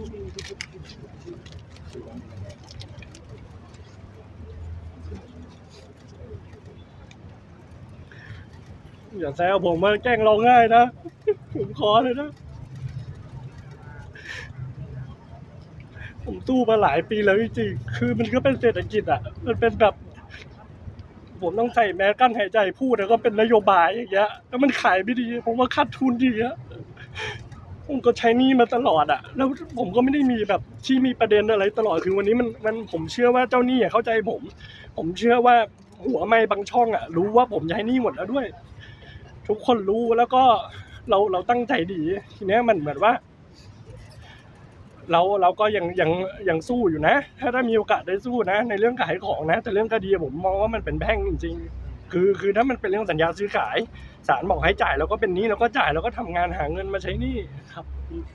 อย่าแซวผมมาแกล้งร้องง่ายนะ ผมขอเลยนะ ผมตู้มาหลายปีแล้วจริงๆ คือมันก็เป็นเศรษฐกิจอะ มันเป็นแบบ ผมต้องใส่แมสกั้นหายใจพูดแล้วก็เป็นนโยบายอย่างเงี้ย แล้วมันขายไม่ดี ผมว่าขาดทุนดีอะ ผมก็ใช้หนี่มาตลอดอะแล้วผมก็ไม่ได้มีแบบที่มีประเด็นอะไรตลอดคือวันนี้มันมันผมเชื่อว่าเจ้าหนี้อะเข้าใจผม ผมเชื่อว่าหัวไม่บางช่องอะรู้ว่าผมย้หนี้หมดแล้วด้วย ทุกคนรู้แล้วก็เราเราตั้งใจดี ทีเนี้ยมันเหมือนว่า เราเราก็ยังยังยังสู้อยู่นะ ถ้าถ้มีโอกาสได้สู้นะ ในเรื่องขายของนะ แต่เรื่องคดีผมมองว่ามันเป็นแพ่งจริง ๆ คือคือถ้ามันเป็นเรื่องสัญญาซื้อขายศาลบอกให้จ่ายเราก็เป็นหนี้เราก็จ่ายเราก็ทำงานหาเงินมาใช้หนี้ครับ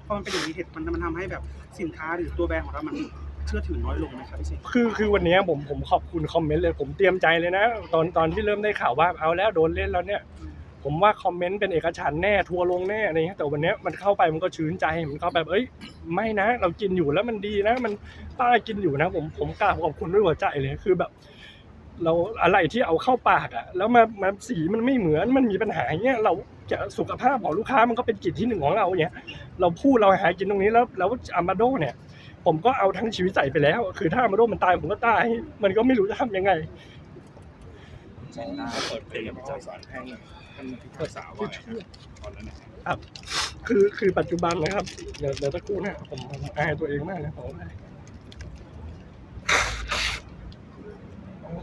พอมันเป็นอย่างนี้เหตุมันมันทำให้แบบสินค้าหรือตัวแบรนด์ของเรามันเชื่อถือน้อยลงไหมครับพี่เสกคือคือวันเนี้ยผมผมขอบคุณคอมเมนต์เลยผมเตรียมใจเลยนะ ตอนตอนที่เริ่มได้ข่าวว่าเอาแล้วโดนเล่นแล้วเนี่ย ผมว่าคอมเมนต์เป็นเอกฉันท์แน่ทัวร์ลงแน่อะไรเงี้ยแต่วันเนี้ยมันเข้าไปมันก็ชื้นใจมันเข้าไปแบบเอ้ย ไม่นะ เรากินอยู่แล้วมันดีนะ มันป้ากินอยู่นะ ผมผมกราบขอบคุณด้วยหัวใจเลยคือแบบ เราอะไรที่เอาเข้าปากอะแล้วมามาสีมันไม่เหมือนมันมีปัญหาเงี้ยเราจะสุขภาพของลูกค้ามันก็เป็นกิจที่หนึ่งของเราเนี่ยเราพูดเราหากินตรงนี้แล้วแล้วอามาโดเนี่ย ผมก็เอาทั้งชีวิตใส่ไปแล้ว คือถ้าอามาโดมันตายผมก็ตาย มันก็ไม่รู้จะทำยังไงเปิดเพลงกับเจ้าสารแพ่งท่านที่ปรึกษาว่าไงครับตอนนั้นนะครับคือคือปัจจุบันนะครับเดี๋ยวเดี๋ยวตะกครู่นะผมผมอายตัวเองมากนะผม